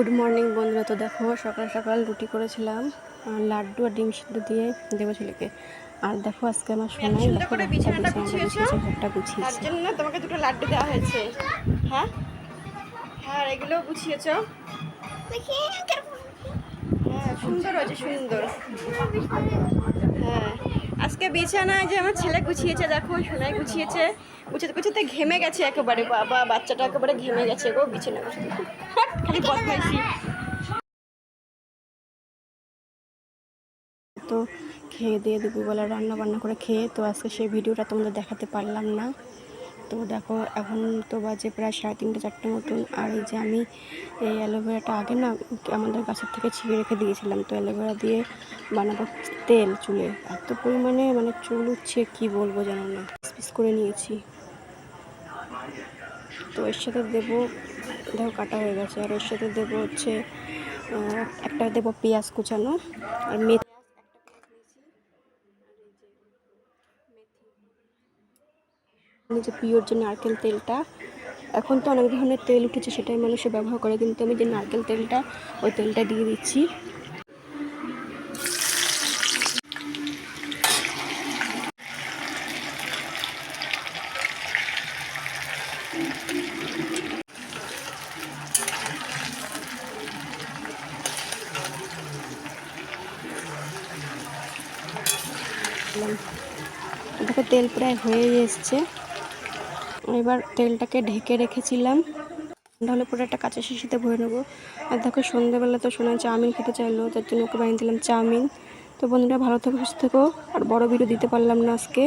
Good morning বন্ধুরা। তো দেখো সকাল সকাল রুটি করেছিলাম লাড্ডু আর ডিম সিদ্ধ দিয়ে দেবো ছেলেকে। আর দেখো আজকে আমার সোনাই দেখো করে ঘরটা বিছানাটা গুছিয়েছে, গুছিয়েছো? ঘরটা তার জন্য তোমাকে দুটো লাড্ডু দেওয়া হয়েছে। হ্যাঁ? হ্যাঁ এগুলো গুছিয়েছ? হ্যাঁ সুন্দর হয়েছে সুন্দর। হ্যাঁ। আজকে বিছানায় যে আমার ছেলে গুছিয়েছে, দেখো সোনায় গুছিয়েছে। গুছাতে গুছাতে ঘেমে গেছে একেবারে, বাবা, বাচ্চাটা একেবারে ঘেমে গেছে গো বিছানা খালি বদমাইশি তো খেয়ে দিয়ে দুপুরবেলা রান্না বান্না করে খেয়ে, তো আজকে সেই ভিডিওটা তোমাদের দেখাতে পারলাম না। তো দেখো, এখন তো বাজে প্রায় সাড়ে তিনটে, চারটে মতন। আর এই যে আমি এই অ্যালোভেরাটা আগে না আমাদের গাছের থেকে ছিঁড়ে রেখে দিয়েছিলাম। তো অ্যালোভেরা দিয়ে বানাবো তেল চুলে। এত পরিমাণে মানে চুল উঠছে কি বলব জানো না। পিস করে নিয়েছি। তো এর সাথে দেবো, দেখো কাটা হয়ে গেছে। আর এর সাথে দেবো হচ্ছে একটা দেবো পেঁয়াজ কুচানো আর মেথি যে পিওর যে নারকেল তেলটা, এখন তো অনেক ধরনের তেল উঠেছে সেটাই মানুষে ব্যবহার করে, কিন্তু আমি যে নারকেল তেলটা, ওই তেলটা দিয়ে দিচ্ছি দিলাম। দেখো, তেল প্রায় হয়ে এসছে। এবার তেলটাকে ঢেকে রেখেছিলাম। তাহলে হলে পুরো একটা কাঁচা শিশিতে ভরে নেব। আর দেখো, সন্ধ্যাবেলা তো শোনা চাউমিন খেতে চাইলো, তার জন্য ওকে বানিয়ে দিলাম চাউমিন। তো বন্ধুরা, ভালো থেকো, সুস্থ থেকো। আর বড় ভিডিও দিতে পারলাম না আজকে।